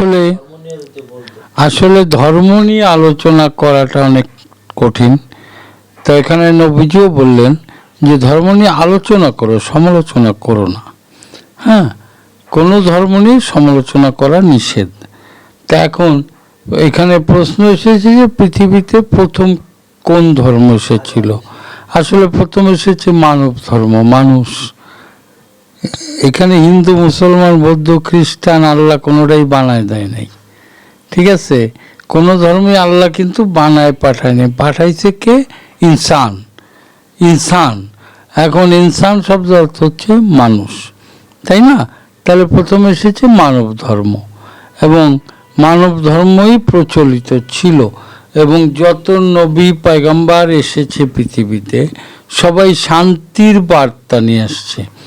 আসলে আসলে ধর্ম নিয়ে আলোচনা করাটা অনেক কঠিন। তো এখানে নবীজিও বললেন যে, ধর্ম নিয়ে আলোচনা করো, সমালোচনা করো না। হ্যাঁ কোনো ধর্ম নিয়ে সমালোচনা করা নিষেধ। তা এখন এখানে প্রশ্ন এসেছে যে, পৃথিবীতে প্রথম কোন ধর্ম এসেছিল? আসলে প্রথম এসেছে মানব ধর্ম, মানুষ। এখানে হিন্দু, মুসলমান, বৌদ্ধ, খ্রিস্টান আল্লাহ কোনোটাই বানায় দেয় নাই। ঠিক আছে? কোন ধর্মে আল্লাহ কিন্তু বানায় পাঠায়নি পাঠাইছে কে? ইনসান। ইনসান। এখন ইনসান শব্দ অর্থ হচ্ছে মানুষ। তাই না? তাহলে প্রথমে এসেছে মানব ধর্ম। এবং মানব ধর্মই প্রচলিত ছিল। এবং যত নবী, পয়গম্বার এসেছে পৃথিবীতে, সবাই শান্তির বার্তা নিয়ে আসছে।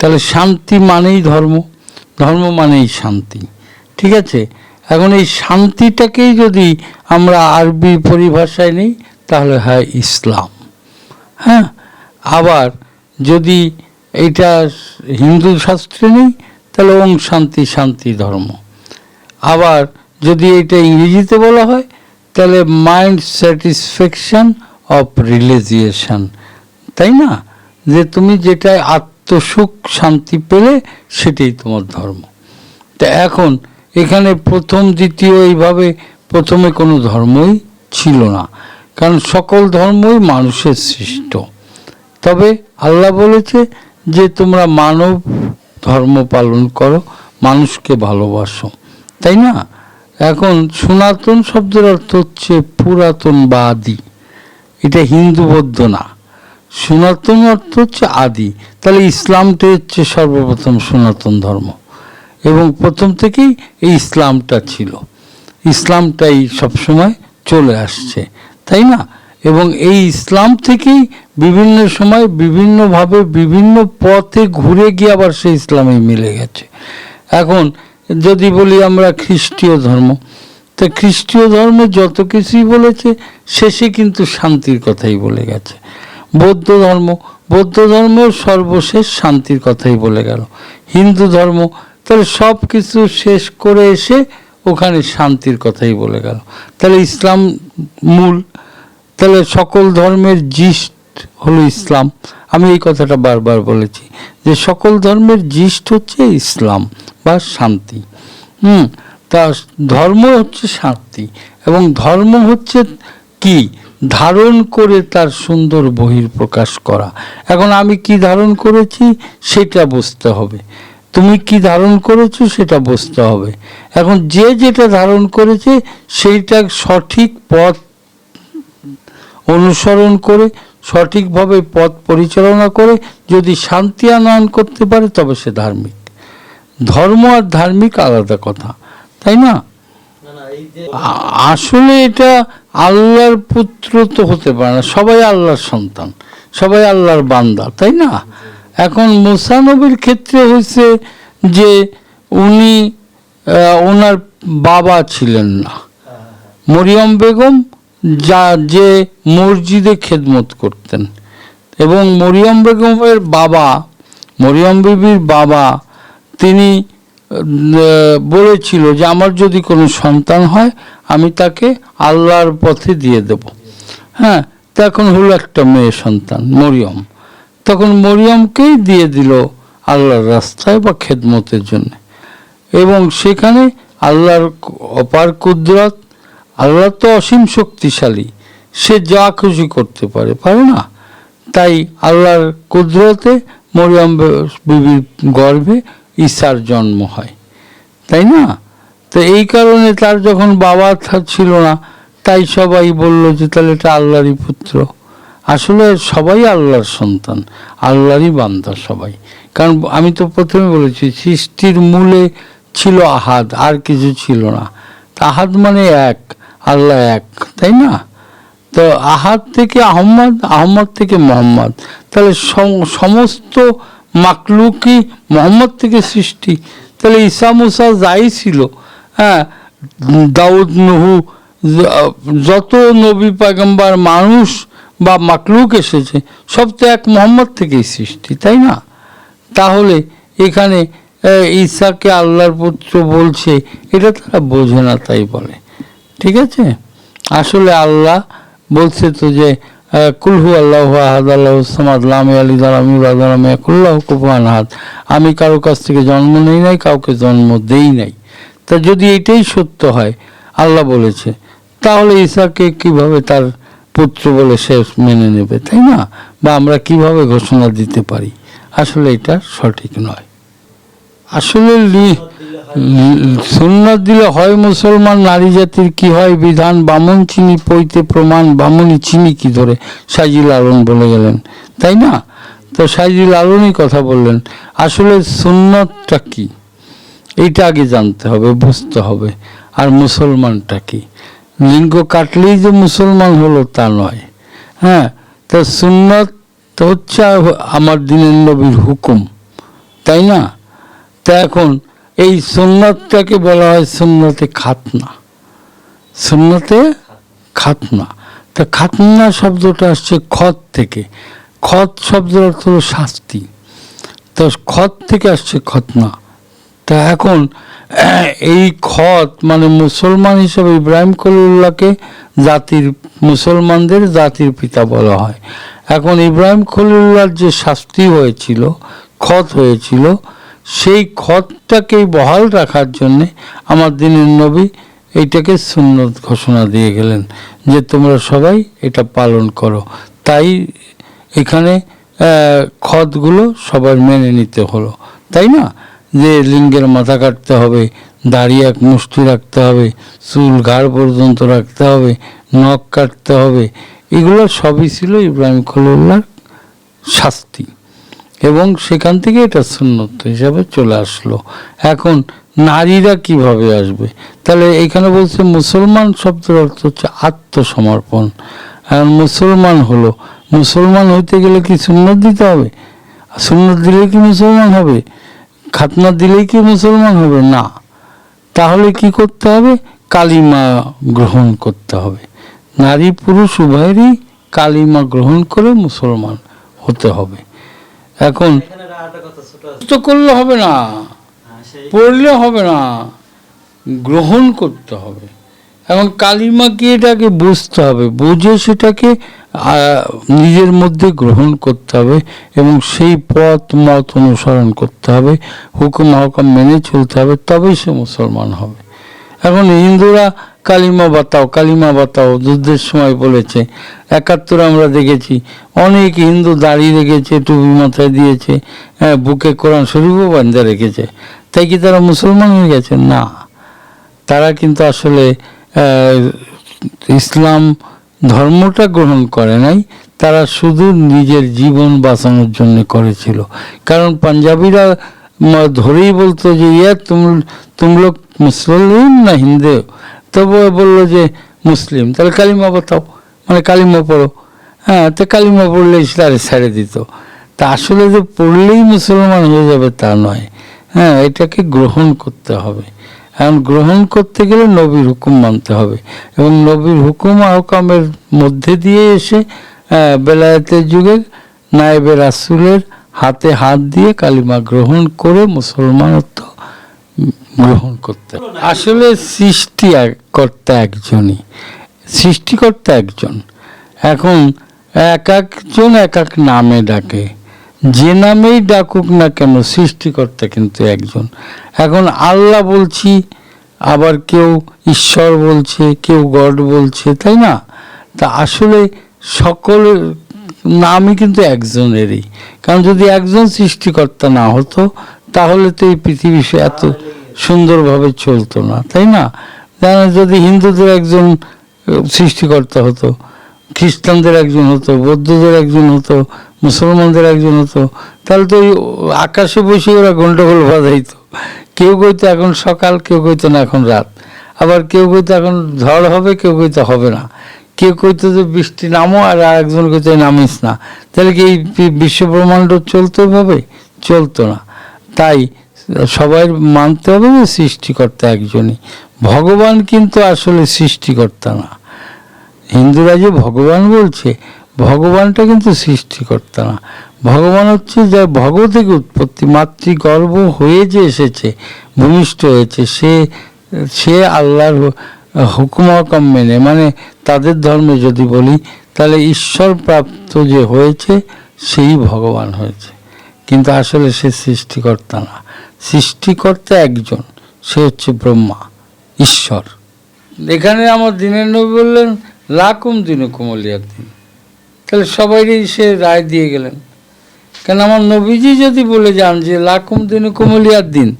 তাহলে শান্তি মানেই ধর্ম ধর্ম মানেই শান্তি, ঠিক আছে? এখন এই শান্তিটাকেই যদি আমরা আরবি পরিভাষায় নিই, তাহলে হয় ইসলাম হ্যাঁ? আবার যদি এটা হিন্দু শাস্ত্রে নেই, তাহলে ওম শান্তি শান্তি ধর্ম। আবার যদি এটা ইংরেজিতে বলা হয়, তাহলে মাইন্ড স্যাটিসফ্যাকশন অফ রিলিজিয়েশন, তাই না? যে তুমি যেটায় সুখ শান্তি পেলে সেটাই তোমার ধর্ম। তা এখন এখানে প্রথম, দ্বিতীয় এইভাবে প্রথমে কোনো ধর্মই ছিল না, কারণ সকল ধর্মই মানুষের সৃষ্ট। তবে আল্লাহ বলেছে যে তোমরা মানব ধর্ম পালন করো, মানুষকে ভালোবাসো। তাই না? এখন সনাতন শব্দের অর্থ হচ্ছে পুরাতন বা আদি এটা হিন্দু বৌদ্ধ না। সনাতন অর্থ হচ্ছে আদি। তাহলে ইসলামটা হচ্ছে সর্বপ্রথম সনাতন ধর্ম। এবং প্রথম থেকেই এই ইসলামটা ছিল। ইসলামটাই সবসময় চলে আসছে, তাই না? এবং এই ইসলাম থেকেই বিভিন্ন সময় বিভিন্নভাবে বিভিন্ন পথে ঘুরে গিয়ে আবার সেই ইসলামে মিলে গেছে। এখন যদি বলি আমরা খ্রিস্টীয় ধর্ম, তা খ্রিস্টীয় ধর্মে যত কিছুই বলেছে, শেষে কিন্তু শান্তির কথাই বলে গেছে। বৌদ্ধ ধর্ম বৌদ্ধ ধর্ম সর্বশেষ শান্তির কথাই বলে গেল। হিন্দু ধর্ম, তাহলে সব কিছু শেষ করে এসে ওখানে শান্তির কথাই বলে গেল। তাহলে ইসলাম মূল, তাহলে সকল ধর্মের জিস্ট হলো ইসলাম। আমি এই কথাটা বারবার বলেছি যে সকল ধর্মের জিস্ট হচ্ছে ইসলাম বা শান্তি। হুম, তা ধর্ম হচ্ছে শান্তি এবং ধর্ম হচ্ছে কি? ধারণ করে তার সুন্দর বহির প্রকাশ করা। এখন আমি কি ধারণ করেছি সেটা বুঝতে হবে। তুমি কি ধারণ করেছ সেটা বুঝতে হবে। এখন যে যেটা ধারণ করেছে সেইটা সঠিক পথ অনুসরণ করে সঠিকভাবে পথ পরিচালনা করে যদি শান্তি আনয়ন করতে পারে তবে সে ধার্মিক। ধর্ম আর ধার্মিক আলাদা কথা তাই না? আসলে এটা আল্লাহর পুত্র তো হতে পারে না, সবাই আল্লাহর সন্তান, সবাই আল্লাহর বান্দা, তাই না? এখন মুসানবীর ক্ষেত্রে হয়েছে যে উনি ওনার বাবা ছিলেন না। মরিয়ম বেগম যা, যে মসজিদে খেদমত করতেন। এবং মরিয়ম বেগমের বাবা, মরিয়ম বিবির বাবা, তিনি বলেছিল যে আমার যদি কোনো সন্তান হয়, আমি তাকে আল্লাহর পথে দিয়ে দেব। হ্যাঁ তখন হলো একটা মেয়ে সন্তান, মরিয়ম। তখন মরিয়মকেই দিয়ে দিল আল্লাহর রাস্তায় বা খেদমতের জন্য। এবং সেখানে আল্লাহর অপার কুদরত, আল্লাহ তো অসীম শক্তিশালী, সে যা খুশি করতে পারে পারে না। তাই আল্লাহর কুদরতে মরিয়ম বিবির গর্ভে ঈশার জন্ম হয়। তাই না? তো এই কারণে তার যখন বাবা ছিল না, তাই সবাই বলল যে, তাহলে এটা আল্লাহরই পুত্র। আসলে সবাই আল্লাহর সন্তান, আল্লাহরই বান্দা সবাই। কারণ আমি তো প্রথমে বলেছি, সৃষ্টির মূলে ছিল আহাদ, আর কিছু ছিল না। আহাদ মানে এক, আল্লাহ এক, তাই না? তো আহাদ থেকে আহম্মদ আহম্মদ থেকে মোহাম্মদ। তাহলে সমস্ত মাকলুকি মোহাম্মদ থেকে সৃষ্টি। তাহলে ঈসা মুসা যাই ছিল হ্যাঁ দাউদ, নহু যত নবী পাগম্বার মানুষ বা মাকলুক এসেছে, সব তো এক মোহাম্মদ থেকেই সৃষ্টি, তাই না? তাহলে এখানে ঈসাকে আল্লাহর পুত্র বলছে, এটা তারা বোঝে না, তাই বলে। ঠিক আছে? আসলে আল্লাহ বলছে তো যে কুলহু আল্লাহ আহাদ, আল্লাহ সামাদ, লাম আলী দালাম ইবাদালাম কুল্লাহ কুফান আহাদ। আমি কারও কাছ থেকে জন্ম নেই নাই, কাউকে জন্ম দেই নাই। তা যদি এটাই সত্য হয়, আল্লাহ বলেছে, তাহলে ঈসাকে কীভাবে তার পুত্র বলে সে মেনে নেবে, তাই না? বা আমরা কীভাবে ঘোষণা দিতে পারি? আসলে এটা সঠিক নয়। আসলে সুন্নত দিলে হয় মুসলমান, নারী জাতির কি হয় বিধান? বামন চিনি পইতে প্রমাণ, বামনি চিনি কি ধরে? সাইজি লালন বলে গেলেন। তাই না? তো সাইজি লালনই কথা বললেন। আসলে সুন্নতটা কি? এইটা আগে জানতে হবে, বুঝতে হবে। আর মুসলমানটা কি? লিঙ্গ কাটলেই যে মুসলমান হলো তা নয়। হ্যাঁ তো সুন্নত হচ্ছে আমার দিনের নবীর হুকুম। তাই না? তা এখন এই সুন্নতটাকে বলা হয় সুন্নতে খাতনা। সুন্নতে খাতনা। তা খাতনা শব্দটা আসছে খত থেকে। খত শব্দের অর্থ হলো শাস্তি। তো খত থেকে আসছে খতনা। তা এখন এই খত মানে মুসলমান হিসেবে ইব্রাহিম খলিল্লাহকে জাতির, মুসলমানদের জাতির পিতা বলা হয়। এখন ইব্রাহিম খলিল্লাহর যে শাস্তি হয়েছিল, খত হয়েছিল সেই খতটাকেই বহাল রাখার জন্যে আমার দিনের নবী এইটাকে সুন্নত ঘোষণা দিয়ে গেলেন যে তোমরা সবাই এটা পালন করো। তাই এখানে খতগুলো সবার মেনে নিতে হলো। তাই না? যে লিঙ্গের মাথা কাটতে হবে দাড়ি এক মুষ্টি রাখতে হবে, চুল ঘাড় পর্যন্ত রাখতে হবে, নখ কাটতে হবে। এগুলো সবই ছিল ইব্রাহিম খলিল্লার শাস্তি। এবং সেখান থেকে এটা সুন্নত হিসাবে চলে আসলো। এখন নারীরা কীভাবে আসবে? তাহলে এখানে বলছে মুসলমান শব্দের অর্থ হচ্ছে আত্মসমর্পণ। এখন মুসলমান হলো, মুসলমান হইতে গেলে কি সুন্নত দিতে হবে? সুন্নত দিলে কি মুসলমান হবে? খাতনা দিলেই কি মুসলমান হবে? না। তাহলে কি করতে হবে? কালিমা গ্রহণ করতে হবে। নারী পুরুষ উভয়েরই কালিমা গ্রহণ করে মুসলমান হতে হবে। এখন তো করলে হবে না। হ্যাঁ, পড়লে হবে না। গ্রহণ করতে হবে। এখন কালিমাকে এটাকে বুঝতে হবে। বুঝে সেটাকে নিজের মধ্যে গ্রহণ করতে হবে এবং সেই পথ মত অনুসরণ করতে হবে। হুকুম হকাম মেনে চলতে হবে তবেই সে মুসলমান হবে। এখন হিন্দুরা কালিমা বাতাও কালিমা বাতাও যুদ্ধের সময় বলেছে। একাত্তর আমরা দেখেছি অনেক হিন্দু দাঁড়িয়ে রেখেছে টুপি মাথায় দিয়েছে হ্যাঁ, বুকে কোরআন শরীফও বান্ধা রেখেছে। তাই কি তারা মুসলমান হয়ে গেছে? না। তারা কিন্তু আসলে ইসলাম ধর্মটা গ্রহণ করে নাই তারা শুধু নিজের জীবন বাঁচানোর জন্য করেছিল। কারণ পাঞ্জাবিরা ধরেই বলতো যে ইয়া তুম তুম লোক মুসলিম না হিন্দু? তবু বলল যে, মুসলিম। তাহলে কালিমা বাতাও মানে কালিমা পড়ো। হ্যাঁ তো কালিমা পড়লে তারে ছেড়ে দিত। তা আসলে যে পড়লেই মুসলমান হয়ে যাবে তা নয়। হ্যাঁ এটাকে গ্রহণ করতে হবে। এখন গ্রহণ করতে গেলে নবীর হুকুম মানতে হবে। এবং নবীর হুকুম আহকামের মধ্যে দিয়ে এসে বেলায়েতের যুগে নায়েবে রাসুলের হাতে হাত দিয়ে কালিমা গ্রহণ করে মুসলমানত্ব গ্রহণ করতে। আসলে সৃষ্টি কর্তা একজনই। সৃষ্টিকর্তা একজন। এখন এক একজন এক এক নামে ডাকে। যে নামেই ডাকুক না কেন, সৃষ্টিকর্তা কিন্তু একজন। এখন আল্লাহ বলছি, আবার কেউ ঈশ্বর বলছে, কেউ গড বলছে, তাই না? তা আসলে সকলের নামই কিন্তু একজনেরই। কারণ যদি একজন সৃষ্টিকর্তা না হতো, তাহলে তো এই পৃথিবী এত সুন্দরভাবে চলতো না, তাই না? যদি হিন্দুদের একজন সৃষ্টিকর্তা হতো, খ্রিস্টানদের একজন হতো, বৌদ্ধদের একজন হতো, মুসলমানদের একজন হতো, তাহলে তো ওই আকাশে বসে ওরা গন্ডগোল বাজাইতো কেউ কইতো এখন সকাল, কেউ কইতো না এখন রাত। আবার কেউ কইতো এখন ঝড় হবে, কেউ কইতো হবে না। কেউ কইতো যে বৃষ্টি নামো আর একজন কইতো নামিস না। তাহলে কি এই পি- বিশ্ব ব্রহ্মাণ্ড চলতে হবে চলতো না। তাই সবাই মানতে হবে যে সৃষ্টিকর্তা একজনই। ভগবান কিন্তু আসলে সৃষ্টিকর্তা না। হিন্দুরা যে ভগবান বলছে, ভগবানটা কিন্তু সৃষ্টিকর্তা না। ভগবান হচ্ছে যে ভগ থেকে উৎপত্তি, মাতৃগর্ভ হয়ে যে এসেছে, ভূমিষ্ঠ হয়েছে, সে সে আল্লাহর হুকুম হকম মেনে মানে তাদের ধর্মে যদি বলি, তাহলে ঈশ্বর প্রাপ্ত যে হয়েছে, সেই ভগবান হয়েছে। কিন্তু আসলে সে সৃষ্টিকর্তা না। সৃষ্টিকর্তা একজন, সে হচ্ছে ব্রহ্মা, ঈশ্বর। এখানে আমার দিনের নবী বললেন, লাকুম দিন কুমলিয়ার দিন। তাহলে সবাইরই সে রায় দিয়ে গেলেন। কেন আমার নবীজি যদি বলে যান যে, লাকুম দিন কুমলিয়ার দিন,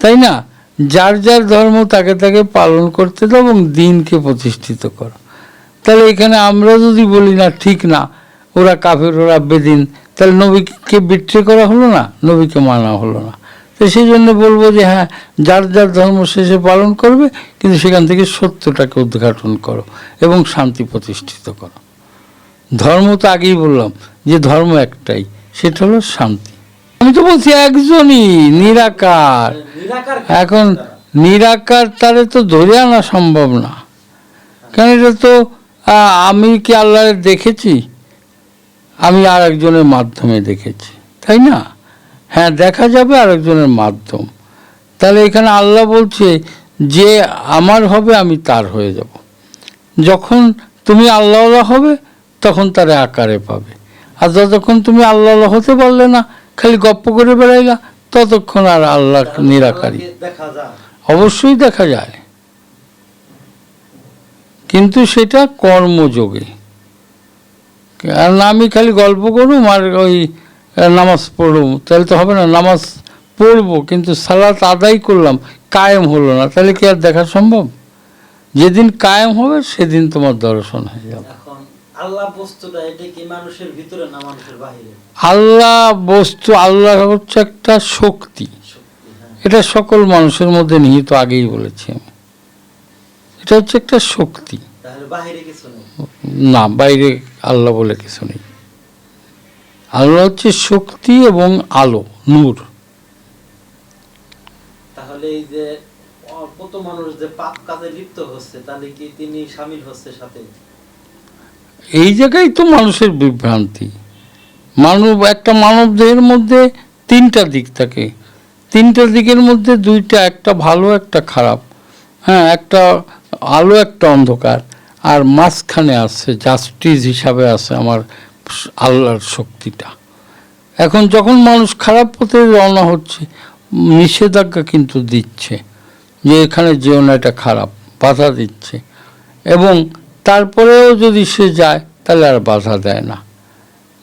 তাই না? যার যার ধর্ম, তাকে তাকে পালন করতে দাও এবং দিনকে প্রতিষ্ঠিত করো। তাহলে এখানে আমরা যদি বলি, না, ঠিক না, ওরা কাফের, ওরা বেদিন, তাহলে নবীকে বিট্রে করা হলো না? নবীকে মানা হলো না। তো সেই জন্য বলব যে হ্যাঁ যার যার ধর্ম শেষে পালন করবে কিন্তু সেখান থেকে সত্যটাকে উদ্ঘাটন করো এবং শান্তি প্রতিষ্ঠিত করো। ধর্ম তো আগেই বললাম যে ধর্ম একটাই সেটা হলো শান্তি। আমি তো বলছি একজনই নিরাকার। এখন নিরাকার তারে তো ধরে আনা সম্ভব না। কারণ এটা তো আমি কি আল্লাহ দেখেছি? আমি আর একজনের মাধ্যমে দেখেছি তাই না? হ্যাঁ দেখা যাবে আর একজনের মাধ্যম। তাহলে এখানে আল্লাহ বলছে যে আমার হবে আমি তার হয়ে যাব। যখন তুমি আল্লাহ হবে তখন তারে আকারে পাবে। আর যতক্ষণ তুমি আল্লাহ হতে পারলে না খালি গপ্প করে বেড়াইলা ততক্ষণ আর আল্লাহ নিরাকারী। অবশ্যই দেখা যায়। কিন্তু সেটা কর্মযোগে। আর না আমি খালি গল্প করুম আর ওই নামাজ পড়ুম তাহলে তো হবে না নামাজ পড়ব কিন্তু সালাত আদায় করলাম কায়েম হলো না তাহলে কি আর দেখা সম্ভব? যেদিন কায়েম হবে সেদিন তোমার দর্শন হয়ে যাবে। আল্লাহ বস্তু আল্লাহ হচ্ছে একটা শক্তি। হ্যাঁ। এটা সকল মানুষের মধ্যে নিহিত আগেই বলেছি আমি। এটা হচ্ছে একটা শক্তি। না বাইরে আল্লাহ বলে কিছু নেই। আল্লাহ হচ্ছে শক্তি এবং আলো নূর। তাহলে এই যে কত মানুষ যে পাপ কাজে লিপ্ত হচ্ছে তাহলে কি তিনি সামিল হচ্ছে সাথে? এই জায়গায় তো মানুষের বিভ্রান্তি। মানব একটা মানব দেহের মধ্যে তিনটা দিক থাকে। তিনটা দিকের মধ্যে দুইটা একটা ভালো একটা খারাপ। হ্যাঁ একটা আলো একটা অন্ধকার। আর মাঝখানে আছে জাস্টিস হিসাবে আছে আমার আল্লাহর শক্তিটা। এখন যখন মানুষ খারাপ পথে রওনা হচ্ছে, নিষেধাজ্ঞা কিন্তু দিচ্ছে যে এখানে যেও না, এটা খারাপ, বাধা দিচ্ছে। এবং তারপরেও যদি সে যায়, তাহলে আর বাধা দেয় না।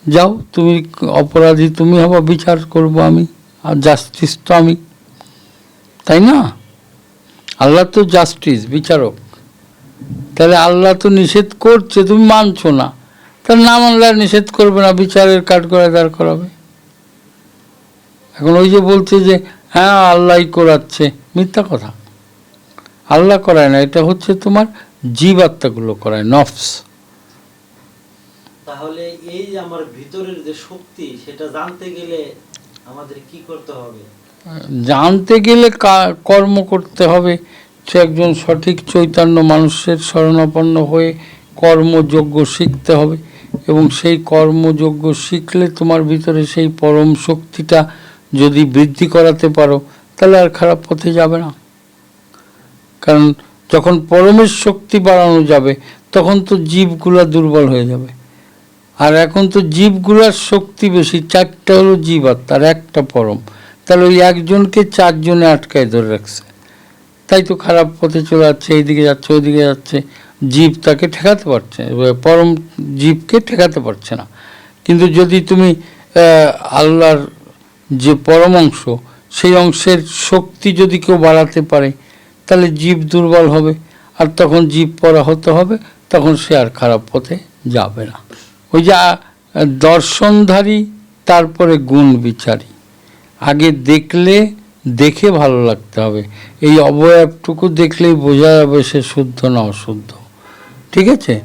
যাও, তুমি অপরাধী, তুমি হবা বিচার করব আমি, আর জাস্টিস তো আমি। তাই না? আল্লাহ তো জাস্টিস বিচারক। তাহলে আল্লাহ তো নিষেধ করছে, তুমি মানছো না। তাহলে না মানলে আর নিষেধ করবে না বিচারের কাঠ করে দাঁড় করাবে। এখন ওই যে বলছে যে হ্যাঁ আল্লাহই করাচ্ছে মিথ্যা কথা। আল্লাহ করায় না এটা হচ্ছে তোমার জীবাত্মাগুলো করায় নফস। তাহলে এই যে আমার ভিতরের যে শক্তি সেটা জানতে গেলে আমাদের কি করতে হবে? জানতে গেলে কর্ম করতে হবে। সে একজন সঠিক চৈতন্য মানুষের শরণাপন্ন হয়ে কর্মযোগ্য শিখতে হবে। এবং সেই কর্মযোগ্য শিখলে তোমার ভিতরে সেই পরম শক্তিটা যদি বৃদ্ধি করাতে পারো, তাহলে আর খারাপ পথে যাবে না। কারণ যখন পরমের শক্তি বাড়ানো যাবে, তখন তো জীবগুলা দুর্বল হয়ে যাবে। আর এখন তো জীবগুলার শক্তি বেশি, চারটা হলো জীব আর তার একটা পরম। তাহলে ওই একজনকে চারজনে আটকায় ধরে রাখছে। তাই তো খারাপ পথে চলে যাচ্ছে, এইদিকে যাচ্ছে, ওইদিকে যাচ্ছে। জীব তাকে ঠেকাতে পারছে পরম জীবকে ঠেকাতে পারছে না। কিন্তু যদি তুমি আল্লাহর যে পরম অংশ সেই অংশের শক্তি যদি কেউ বাড়াতে পারে, তাহলে জীব দুর্বল হবে। আর তখন জীব পরাহত হবে, তখন সে আর খারাপ পথে যাবে না। ওই যে দর্শনধারী, তারপরে গুণ বিচারী। আগে দেখলে, দেখে ভালো লাগতে হবে। এই অবয়বটুকু দেখলেই বোঝা যাবে সে শুদ্ধ না অশুদ্ধ। ঠিক আছে?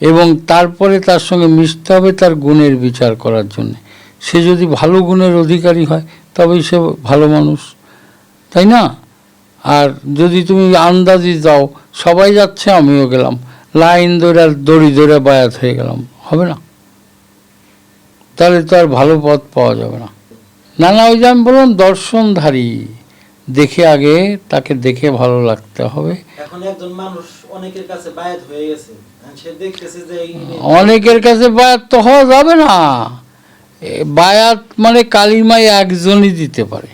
এবং তারপরে তার সঙ্গে মিশতে হবে তার গুণের বিচার করার জন্য। সে যদি ভালো গুণের অধিকারী হয়, তবেই সে ভালো মানুষ। তাই না? আর যদি তুমি আন্দাজি যাও, সবাই যাচ্ছে, আমিও গেলাম। লাইন ধরে আর দড়ি ধরে বায়াত হয়ে গেলাম। হবে না? তাহলে তো আর ভালো পথ পাওয়া যাবে না। না না, ওই যে আমি বললাম দর্শনধারী। দেখে আগে তাকে দেখে ভালো লাগতে হবে। এখন একজন মানুষ অনেকের কাছে বায়াত হয়ে গেছে। সে দেখতেছে যে অনেকের কাছে বায়াত তো হওয়া যাবে না। বায়াত মানে কালিমাই একজনই দিতে পারে।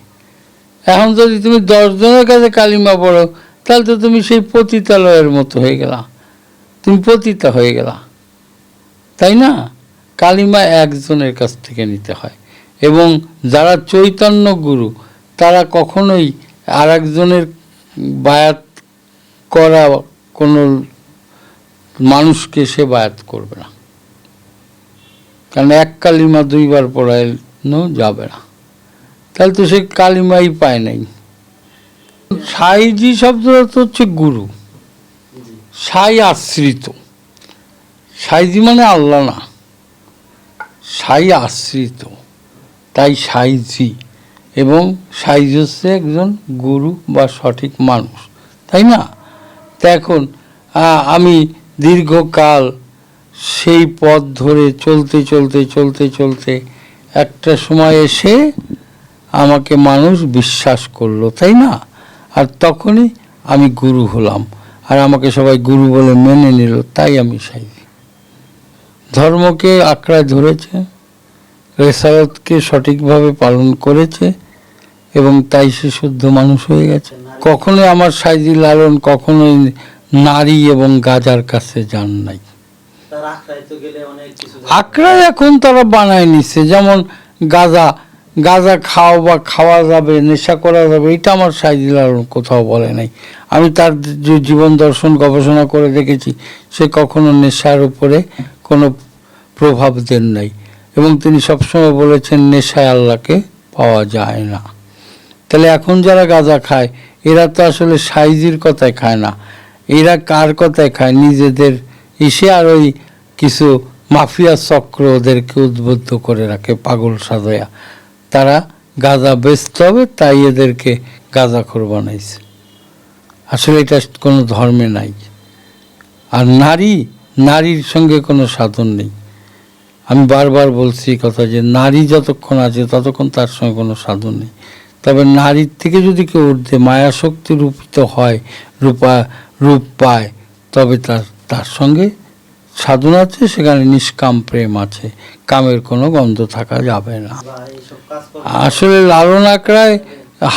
এখন যদি তুমি দশজনের কাছে কালিমা পড়ো তাহলে তো তুমি সেই পতিতালয়ের মতো হয়ে গেলা। তুমি পতিতা হয়ে গেলা। তাই না? কালিমা একজনের কাছ থেকে নিতে হয়। এবং যারা চৈতন্য গুরু তারা কখনোই আর একজনের বায়াত করা কোনো মানুষকে সে বায়াত করবে না। কারণ এক কালিমা দুইবার পড়ানো যাবে না। তাহলে তো সে কালিমাই পায় নাই। সাইজি শব্দটা তো হচ্ছে গুরু। সাই আশ্রিত। সাইজি মানে আল্লাহ না। সাই আশ্রিত। তাই সাইজি। এবং সাইজ হচ্ছে একজন গুরু বা সঠিক মানুষ, তাই না? তা এখন আমি দীর্ঘকাল সেই পথ ধরে চলতে চলতে চলতে চলতে একটা সময় এসে আমাকে মানুষ বিশ্বাস করল, তাই না? আর তখনই আমি গুরু হলাম। আর আমাকে সবাই গুরু বলে মেনে নিল, তাই আমি সাইজি। ধর্মকে আঁকড়ায় ধরেছে, রেসারতকে সঠিকভাবে পালন করেছে এবং তাই সে শুদ্ধ মানুষ হয়ে গেছে। কখনোই আমার সাইজি লালন কখনোই নারী এবং গাজার কাছে যান নাই। আঁকড়ায় এখন তারা বানায় নিচ্ছে যেমন গাজা গাজা খাওয়া বা খাওয়া যাবে নেশা করা যাবে এটা আমার সাইজি লালন কোথাও বলে নাই। আমি তার যে জীবন দর্শন গবেষণা করে দেখেছি সে কখনো নেশার উপরে কোনো প্রভাব দেন নাই। এবং তিনি সবসময় বলেছেন নেশায় আল্লাহকে পাওয়া যায় না। তাহলে এখন যারা গাঁজা খায়, এরা তো আসলে সাইজির কথায় খায় না। এরা কার কথায় খায়? নিজেদের ইসে আর ওই কিছু মাফিয়া চক্র ওদেরকে উদ্বুদ্ধ করে রাখে, পাগল সাজায়া। তারা গাঁজা বেচতে হবে, তাই এদেরকে গাঁজাখোর বানাইছে। আসলে এটা কোনো ধর্মে নাই। আর নারী, নারীর সঙ্গে কোনো সাধন নেই। আমি বারবার বলছি কথা যে নারী যতক্ষণ আছে ততক্ষণ তার সঙ্গে কোনো সাধন নেই। তবে নারীর থেকে যদি কেউ ঊর্ধ্বে মায়া শক্তি রূপিত হয়, রূপা, রূপ পায়, তবে তার তার সঙ্গে সাধন আছে, সেখানে নিষ্কাম প্রেম আছে। কামের কোনো গন্ধ থাকা যাবে না। আসলে লালন আঁকড়ায়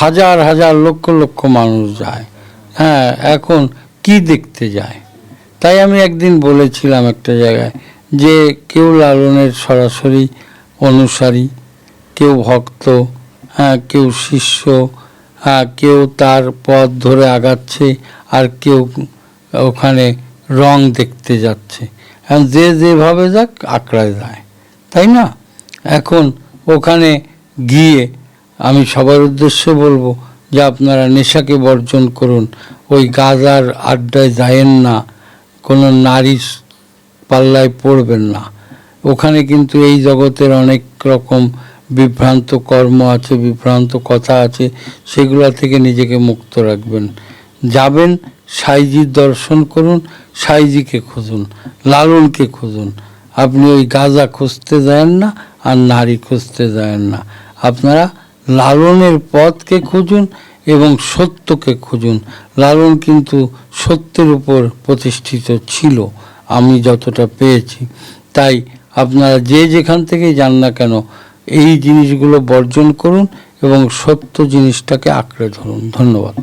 হাজার হাজার, লক্ষ লক্ষ মানুষ যায়। হ্যাঁ এখন কি দেখতে যায়? তাই আমি একদিন বলেছিলাম একটা জায়গায় যে কেউ লালনের সরাসরি অনুসারী, কেউ ভক্ত কেউ শিষ্য হ্যাঁ কেউ তার পথ ধরে আগাচ্ছে আর কেউ ওখানে রং দেখতে যাচ্ছে। এখন যে যেভাবে যাক আঁকড়ায় যায়, তাই না? এখন ওখানে গিয়ে আমি সবার উদ্দেশ্যে বলব যে আপনারা নেশাকে বর্জন করুন। ওই গাজার আড্ডায় যায়েন না, কোনো নারীর পাল্লায় পড়বেন না। ওখানে কিন্তু এই জগতের অনেক রকম বিভ্রান্ত কর্ম আছে, বিভ্রান্ত কথা আছে, সেগুলো থেকে নিজেকে মুক্ত রাখবেন। যাবেন সাইজির দর্শন করুন, সাইজিকে খুঁজুন, লালনকে খুঁজুন। আপনি ওই গাজা খুঁজতে যায়েন না, আর নারী খুঁজতে যায়েন না। আপনারা লালনের পথকে খুঁজুন এবং সত্যকে খুঁজুন। লালন কিন্তু সত্যের উপর প্রতিষ্ঠিত ছিল, আমি যতটা পেয়েছি। তাই আপনারা যে যেখান থেকেই যান না কেন এই জিনিসগুলো বর্জন করুন এবং সত্য জিনিসটাকে আঁকড়ে ধরুন। ধন্যবাদ।